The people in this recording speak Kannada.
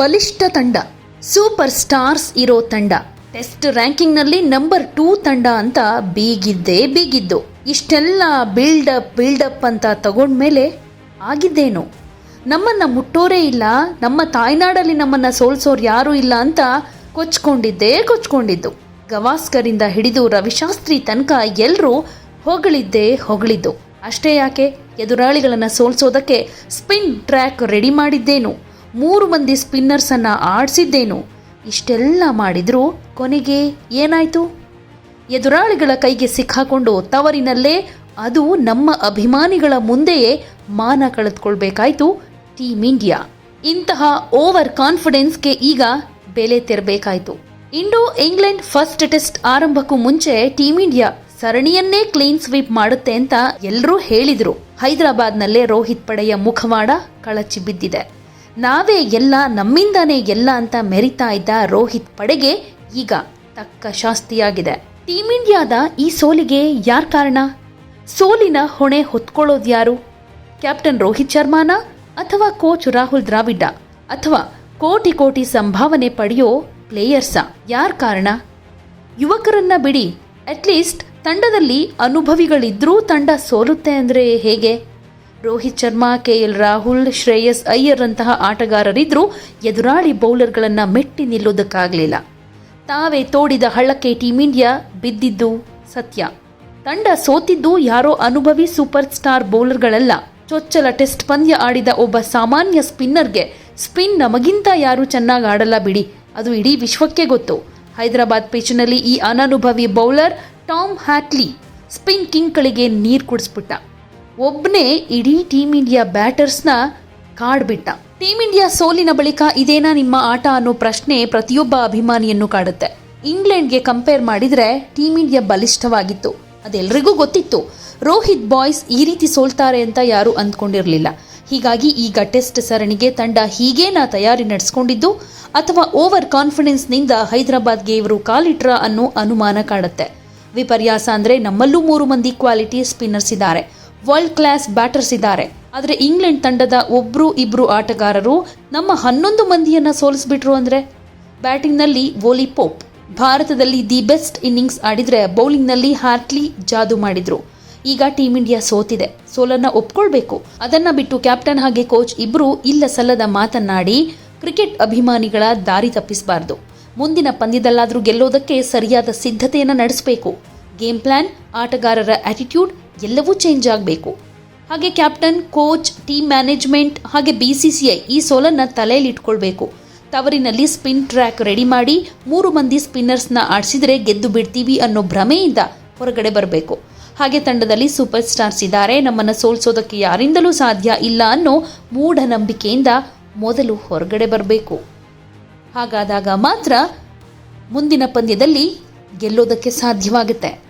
ಬಲಿಷ್ಠ ತಂಡ, ಸೂಪರ್ ಸ್ಟಾರ್ಸ್ ಇರೋ ತಂಡ. ಟೆಸ್ಟ್ ರ್ಯಾಂಕಿಂಗ್ನಲ್ಲಿ ನಂಬರ್ ಟೂ ತಂಡ ಅಂತ ಬೀಗಿದ್ದೇ ಬೀಗಿದ್ದು. ಇಷ್ಟೆಲ್ಲ ಬಿಲ್ಡಪ್ ಬಿಲ್ಡಪ್ ಅಂತ ತಗೊಂಡ್ಮೇಲೆ ಆಗಿದ್ದೇನು. ನಮ್ಮನ್ನ ಮುಟ್ಟೋರೇ ಇಲ್ಲ, ನಮ್ಮ ತಾಯ್ನಾಡಲ್ಲಿ ನಮ್ಮನ್ನ ಸೋಲ್ಸೋರು ಯಾರೂ ಇಲ್ಲ ಅಂತ ಕೊಚ್ಕೊಂಡಿದ್ದೇ ಕೊಚ್ಕೊಂಡಿದ್ದು. ಗವಾಸ್ಕರಿಂದ ಹಿಡಿದು ರವಿಶಾಸ್ತ್ರಿ ತನಕ ಎಲ್ಲರೂ ಹೊಗಳಿದ್ದೇ ಹೊಗಳಿದ್ದು. ಅಷ್ಟೇ ಯಾಕೆ, ಎದುರಾಳಿಗಳನ್ನು ಸೋಲ್ಸೋದಕ್ಕೆ ಸ್ಪಿನ್ ಟ್ರ್ಯಾಕ್ ರೆಡಿ ಮಾಡಿದ್ದೇನು. ಮೂರು ಮಂದಿ ಸ್ಪಿನ್ನರ್ಸ್ ಅನ್ನ ಆಡಿಸಿದ್ದೇನು? ಇಷ್ಟೆಲ್ಲ ಮಾಡಿದರೂ ಕೊನೆಗೆ ಏನಾಯ್ತು? ಎದುರಾಳಿಗಳ ಕೈಗೆ ಸಿಕ್ಕಾಕೊಂಡು ತವರಿನಲ್ಲೇ ಅದು ನಮ್ಮ ಅಭಿಮಾನಿಗಳ ಮುಂದೆಯೇ ಮಾನ ಕಳೆದುಕೊಳ್ಬೇಕಾಯ್ತು ಟೀಮ್ ಇಂಡಿಯಾ ಇಂತಹ ಓವರ್ ಕಾನ್ಫಿಡೆನ್ಸ್ಗೆ ಈಗ ಬೆಲೆ ತೆರಬೇಕಾಯ್ತು. ಇಂಡೋ ಇಂಗ್ಲೆಂಡ್ ಫಸ್ಟ್ ಟೆಸ್ಟ್ ಆರಂಭಕ್ಕೂ ಮುಂಚೆ ಟೀಮ್ ಇಂಡಿಯಾ ಸರಣಿಯನ್ನೇ ಕ್ಲೀನ್ ಸ್ವೀಪ್ ಮಾಡುತ್ತೆ ಅಂತ ಎಲ್ಲರೂ ಹೇಳಿದ್ರು. ಹೈದರಾಬಾದ್ನಲ್ಲೇ ರೋಹಿತ್ ಪಡೆಯ ಮುಖವಾಡ ಕಳಚಿ ಬಿದ್ದಿದೆ ನಾವೇ ಎಲ್ಲ ನಮ್ಮಿಂದನೇ ಎಲ್ಲ ಅಂತ ಮೆರಿತಾ ಇದ್ದ ರೋಹಿತ್ ಪಡೆಗೆ ಈಗ ತಕ್ಕ ಶಾಸ್ತಿಯಾಗಿದೆ. ಟೀಮ್ ಇಂಡಿಯಾದ ಈ ಸೋಲಿಗೆ ಯಾರ ಕಾರಣ? ಸೋಲಿನ ಹೊಣೆ ಹೊತ್ಕೊಳ್ಳೋದು ಯಾರು? ಕ್ಯಾಪ್ಟನ್ ರೋಹಿತ್ ಶರ್ಮಾನ ಅಥವಾ ಕೋಚ್ ರಾಹುಲ್ ದ್ರಾವಿಡ ಅಥವಾ ಕೋಟಿ ಕೋಟಿ ಸಂಭಾವನೆ ಪಡೆಯೋ ಪ್ಲೇಯರ್ಸ? ಯಾರ ಕಾರಣ? ಯುವಕರನ್ನ ಬಿಡಿ. ಅಟ್ಲೀಸ್ಟ್ ತಂಡದಲ್ಲಿ ಅನುಭವಿಗಳಿದ್ರೂ ತಂಡ ಸೋಲುತ್ತೆ ಅಂದ್ರೆ ಹೇಗೆ? ರೋಹಿತ್ ಶರ್ಮಾ ಕೆ ಎಲ್ ರಾಹುಲ್, ಶ್ರೇಯಸ್ ಅಯ್ಯರ್ ಅಂತಹ ಆಟಗಾರರಿದ್ರೂ ಎದುರಾಳಿ ಬೌಲರ್ಗಳನ್ನು ಮೆಟ್ಟಿ ನಿಲ್ಲೋದಕ್ಕಾಗಲಿಲ್ಲ. ತಾವೇ ತೋಡಿದ ಹಳ್ಳಕ್ಕೆ ಟೀಮ್ ಇಂಡಿಯಾ ಬಿದ್ದಿದ್ದು ಸತ್ಯ. ತಂಡ ಸೋತಿದ್ದು ಯಾರೋ ಅನುಭವಿ ಸೂಪರ್ ಸ್ಟಾರ್ ಬೌಲರ್ಗಳಲ್ಲ. ಚೊಚ್ಚಲ ಟೆಸ್ಟ್ ಪಂದ್ಯ ಆಡಿದ ಒಬ್ಬ ಸಾಮಾನ್ಯ ಸ್ಪಿನ್ನರ್ಗೆ ಸ್ಪಿನ್ ನಮಗಿಂತ ಯಾರು ಚೆನ್ನಾಗಿ ಆಡಲ್ಲ ಬಿಡಿ. ಅದು ಇಡೀ ವಿಶ್ವಕ್ಕೆ ಗೊತ್ತು. ಹೈದರಾಬಾದ್ ಪಿಚ್ನಲ್ಲಿ ಈ ಅನನುಭವಿ ಬೌಲರ್ ಟಾಮ್ ಹ್ಯಾಟ್ಲಿ ಸ್ಪಿನ್ ಕಿಂಗ್ಗಳಿಗೆ ನೀರು ಕುಡಿಸ್ಬಿಟ್ಟ. ಒಬ್ಬನೇ ಇಡೀ ಟೀಮ್ ಇಂಡಿಯಾ ಬ್ಯಾಟರ್ಸ್ನ ಕಾಡ್ಬಿಟ್ಟ ಟೀಮ್ ಇಂಡಿಯಾ ಸೋಲಿನ ಬಳಿಕ ಇದೇನಾ ನಿಮ್ಮ ಆಟ ಅನ್ನೋ ಪ್ರಶ್ನೆ ಪ್ರತಿಯೊಬ್ಬ ಅಭಿಮಾನಿಯನ್ನು ಕಾಡುತ್ತೆ. ಇಂಗ್ಲೆಂಡ್ಗೆ ಕಂಪೇರ್ ಮಾಡಿದ್ರೆ ಟೀಮ್ ಇಂಡಿಯಾ ಬಲಿಷ್ಠವಾಗಿತ್ತು. ಅದೆಲ್ಲರಿಗೂ ಗೊತ್ತಿತ್ತು. ರೋಹಿತ್ ಬಾಯ್ಸ್ ಈ ರೀತಿ ಸೋಲ್ತಾರೆ ಅಂತ ಯಾರೂ ಅಂದ್ಕೊಂಡಿರಲಿಲ್ಲ. ಹೀಗಾಗಿ ಈಗ ಟೆಸ್ಟ್ ಸರಣಿಗೆ ತಂಡ ಹೀಗೇನಾ ತಯಾರಿ ನಡೆಸ್ಕೊಂಡಿದ್ದು, ಅಥವಾ ಓವರ್ ಕಾನ್ಫಿಡೆನ್ಸ್ನಿಂದ ಹೈದರಾಬಾದ್ಗೆ ಇವರು ಕಾಲಿಟ್ರ ಅನ್ನೋ ಅನುಮಾನ ಕಾಡುತ್ತೆ. ವಿಪರ್ಯಾಸ ಅಂದ್ರೆ ನಮ್ಮಲ್ಲೂ ಮೂರು ಮಂದಿ ಕ್ವಾಲಿಟಿ ಸ್ಪಿನ್ನರ್ಸ್ ಇದ್ದಾರೆ. ವರ್ಲ್ಡ್ ಕ್ಲಾಸ್ ಬ್ಯಾಟರ್ಸ್ ಇದ್ದಾರೆ. ಆದರೆ ಇಂಗ್ಲೆಂಡ್ ತಂಡದ ಒಬ್ರು ಇಬ್ರು ಆಟಗಾರರು ನಮ್ಮ ಹನ್ನೊಂದು ಮಂದಿಯನ್ನ ಸೋಲಿಸ್ಬಿಟ್ರು ಅಂದ್ರೆ? ಬ್ಯಾಟಿಂಗ್ನಲ್ಲಿ ವೋಲಿ ಪೋಪ್. ಭಾರತದಲ್ಲಿ ದಿ ಬೆಸ್ಟ್ ಇನ್ನಿಂಗ್ಸ್ ಆಡಿದ್ರೆ ಬೌಲಿಂಗ್ನಲ್ಲಿ ಹಾರ್ಟ್ಲಿ ಜಾದು ಮಾಡಿದ್ರು. ಈಗ ಟೀಮ್ ಇಂಡಿಯಾ ಸೋತಿದೆ. ಸೋಲನ್ನ ಒಪ್ಕೊಳ್ಬೇಕು. ಅದನ್ನ ಬಿಟ್ಟು ಕ್ಯಾಪ್ಟನ್ ಹಾಗೆ ಕೋಚ್ ಇಬ್ರು ಇಲ್ಲ ಸಲ್ಲದ ಮಾತನ್ನಾಡಿ ಕ್ರಿಕೆಟ್ ಅಭಿಮಾನಿಗಳ ದಾರಿ ತಪ್ಪಿಸಬಾರ್ದು. ಮುಂದಿನ ಪಂದ್ಯದಲ್ಲಾದರೂ ಗೆಲ್ಲೋದಕ್ಕೆ ಸರಿಯಾದ ಸಿದ್ಧತೆಯನ್ನು ನಡೆಸಬೇಕು. ಗೇಮ್ ಪ್ಲಾನ್, ಆಟಗಾರರ ಆಟಿಟ್ಯೂಡ್ ಎಲ್ಲವೂ ಚೇಂಜ್ ಆಗಬೇಕು. ಹಾಗೆ ಕ್ಯಾಪ್ಟನ್ ಕೋಚ್ ಟೀಮ್ ಮ್ಯಾನೇಜ್ಮೆಂಟ್ ಹಾಗೆ ಬಿ ಸಿ ಸಿ ಐ ಈ ಸೋಲನ್ನು ತಲೆಯಲ್ಲಿ ಇಟ್ಕೊಳ್ಬೇಕು. ತವರಿನಲ್ಲಿ ಸ್ಪಿನ್ ಟ್ರ್ಯಾಕ್ ರೆಡಿ ಮಾಡಿ ಮೂರು ಮಂದಿ ಸ್ಪಿನ್ನರ್ಸ್ನ ಆಡಿಸಿದರೆ ಗೆದ್ದು ಬಿಡ್ತೀವಿ ಅನ್ನೋ ಭ್ರಮೆಯಿಂದ ಹೊರಗಡೆ ಬರಬೇಕು. ಹಾಗೆ ತಂಡದಲ್ಲಿ ಸೂಪರ್ ಸ್ಟಾರ್ಸ್ ಇದ್ದಾರೆ ನಮ್ಮನ್ನು ಸೋಲ್ಸೋದಕ್ಕೆ ಯಾರಿಂದಲೂ ಸಾಧ್ಯ ಇಲ್ಲ ಅನ್ನೋ ಮೂಢನಂಬಿಕೆಯಿಂದ ಮೊದಲು ಹೊರಗಡೆ ಬರಬೇಕು. ಹಾಗಾದಾಗ ಮಾತ್ರ ಮುಂದಿನ ಪಂದ್ಯದಲ್ಲಿ ಗೆಲ್ಲೋದಕ್ಕೆ ಸಾಧ್ಯವಾಗುತ್ತೆ.